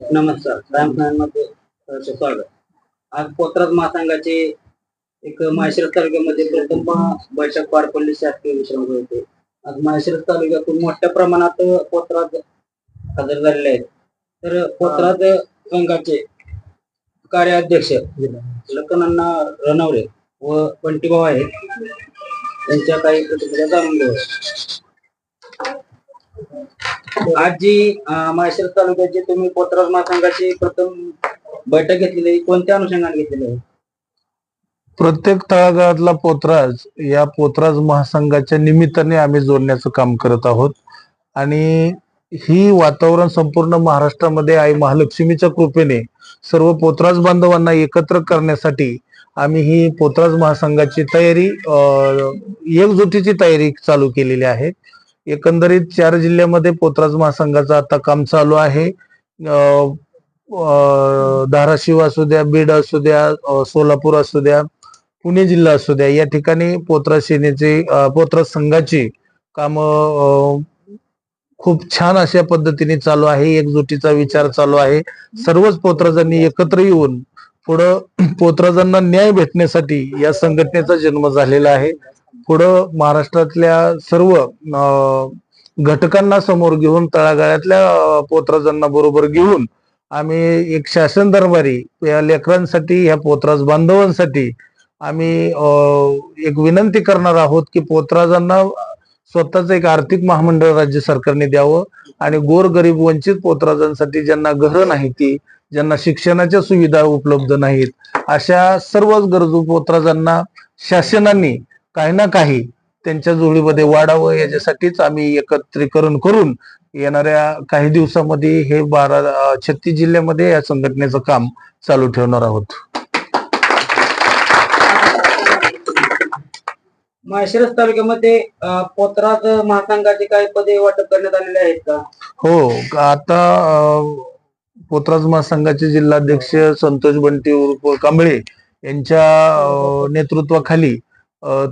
नमस्कार. रामनाथमध्ये सहर्ष स्वागत. आज पोत्रात महासंघाचे एक माहेश्रज तालुक्यामध्ये प्रथम बैठक पार पडली शासकीय विश्राम होते. आज माहेश्रज तालुक्यातून मोठ्या प्रमाणात पोत्रात हजर झालेले आहेत. तर पोत्राज संघाचे कार्याध्यक्ष लखनअण्णा रणवरे व पंटीभाऊ आहेत. त्यांच्या काही प्रतिक्रिया जाणून घेऊ आज जी अं, तालुक्याची तुम्ही पोतराज महासंघाची प्रथम बैठक घेतलेली आहे, कोणत्या अनुषंगाने घेतलेली आहे? प्रत्येक तळागाळातला पोतराज या पोतराज महासंघाच्या निमित्ताने आम्ही जोडण्याचं काम करत आहोत. आणि ही वातावरण संपूर्ण महाराष्ट्रामध्ये आई महालक्ष्मीच्या कृपेने सर्व पोतराज बांधवांना एकत्र करण्यासाठी आम्ही ही पोतराज महासंघाची तयारी अं, एकजुटीची तयारी चालू केलेली आहे. एकंदरीत चार जिल्ह्यामध्ये पोतराज महासंघाचं आता काम चालू आहे. धाराशिव असू द्या बीड असू द्या सोलापूर असू द्या पुणे जिल्हा असू द्या या ठिकाणी पोतराज सेनेचे अं, पोतराज संघाची काम खूप छान अशा पद्धतीने चालू आहे. एकजुटीचा विचार चालू आहे. सर्वच पोतराजांनी एकत्र येऊन पुढं पोतराजांना न्याय भेटण्यासाठी या संघटनेचा जन्म झालेला आहे. पुढं महाराष्ट्रातल्या सर्व घटकांना समोर घेऊन तळागाळातल्या पोतराजांना बरोबर घेऊन आम्ही एक शासन दरबारी या लेकरांसाठी ह्या पोतराज बांधवांसाठी आम्ही एक विनंती करणार आहोत की पोतराजांना स्वतःच एक आर्थिक महामंडळ राज्य सरकारने द्यावं आणि गोरगरीब वंचित पोतराजांसाठी ज्यांना घरं नाही ती ज्यांना शिक्षणाच्या सुविधा उपलब्ध नाहीत अशा सर्वच गरजू पोतराजांना शासनाने काही ना काही त्यांच्या जोडीमध्ये वाढावं याच्यासाठीच आम्ही एकत्रीकरण करून येणाऱ्या काही दिवसामध्ये हे बारा छत्तीस जिल्ह्यामध्ये या संघटनेचं काम चालू ठेवणार आहोत. माहेश्वरस तालुक्यामध्ये अं, पोतराज महासंघाचे काही पदे वाटप करण्यात आलेले आहेत का? हो आता पोतराज महासंघाचे जिल्हाध्यक्ष संतोष बंटी उर्फ कांबळे यांच्या नेतृत्वाखाली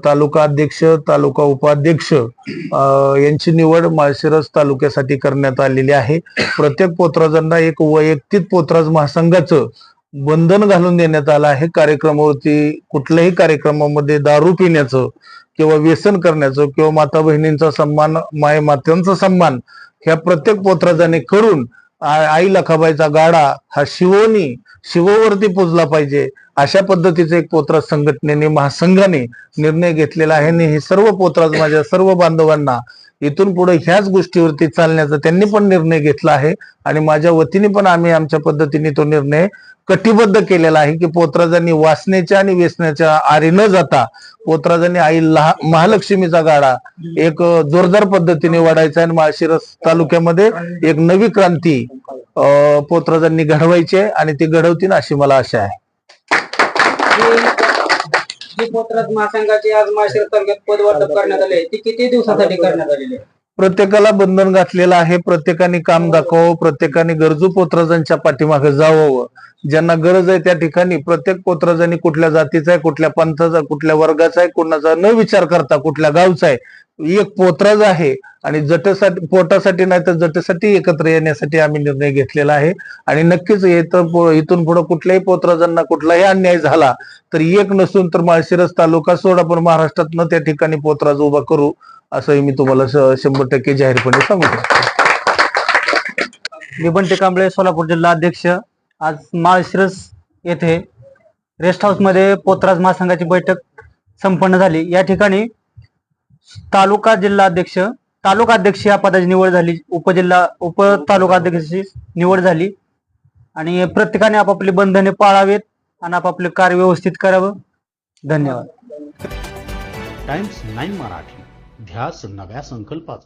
तालुका अध्यक्ष तालुका उपाध्यक्ष यांची निवड माळशिरस तालुक्यासाठी करण्यात आलेली आहे. प्रत्येक पोत्राजांना एक वैयक्तिक पोत्राज महासंघाचं बंधन घालून देण्यात आलं आहे. कार्यक्रमावरती कुठल्याही कार्यक्रमामध्ये दारू पिण्याचं किंवा व्यसन करण्याचं किंवा माता बहिणींचा सन्मान माय मात्यांचा सन्मान ह्या प्रत्येक पोत्राजाने करून आई लखाबाईचा गाडा हा शिवोनी शिवोवरती पुजला पाहिजे. अशा पद्धतीचे एक पोत्रा संघटनेने महासंघाने निर्णय घेतलेला आहे. आणि हे सर्व पोत्राज माझ्या सर्व बांधवांना इथून पुढे ह्याच गोष्टीवरती चालण्याचा त्यांनी पण निर्णय घेतला आहे. आणि माझ्या वतीने पण आम्ही आमच्या पद्धतीने तो निर्णय कटिबद्ध केलेला आहे की पोत्राजांनी वासनेच्या आणि व्यसनाच्या आरी न जाता पोतराजांनी आई लहा महालक्ष्मीचा गाडा एक जोरदार पद्धतीने वाढायचा आणि माळशिरस तालुक्यामध्ये एक नवी क्रांती अं, पोतराजांनी घडवायची आहे. आणि ती घडवतील अशी मला आशा आहे. जी महासंघाचे आज तालुक्यात पद वाटप करण्यात आले. ती किती दिवसासाठी करण्यात आलेली? आहे प्रत्येकाला बंधन घातलेलं आहे. प्रत्येकाने काम दाखवावं. प्रत्येकाने गरजू पोत्राजांच्या पाठीमागे जावावं ज्यांना गरज आहे त्या ठिकाणी प्रत्येक पोतराजांनी कुठल्या जातीचा आहे कुठल्या पंथाचा कुठल्या वर्गाचा आहे कोणाचा न विचार करता कुठल्या गावचा आहे एक पोतराज आहे. आणि जटेसाठी पोटासाठी नाही तर जटेसाठी एकत्र येण्यासाठी आम्ही निर्णय घेतलेला आहे. आणि नक्कीच इथून पुढे कुठल्याही पोत्राजांना कुठलाही अन्याय झाला तर एक नसून तर माळशिरस तालुका सोड आपण महाराष्ट्रातनं त्या ठिकाणी पोतराज उभा करू असंही मी तुम्हाला शंभर टक्के जाहीरपणे सांगतो मी बंटी कांबळे सोलापूर जिल्हा अध्यक्ष. आज माळशिरस येथे रेस्ट हाऊसमध्ये पोतराज महासंघाची बैठक संपन्न झाली. या ठिकाणी तालुका जिल्हा अध्यक्ष तालुका अध्यक्ष या पदाची निवड झाली. उपजिल्हा उप तालुका अध्यक्षाची निवड झाली. आणि प्रत्येकाने आपापली बंधने पाळावेत आणि आपापले कार्य व्यवस्थित करावं. धन्यवाद. Times Nine Marathi. ध्यास नव्या संकल्पाचा.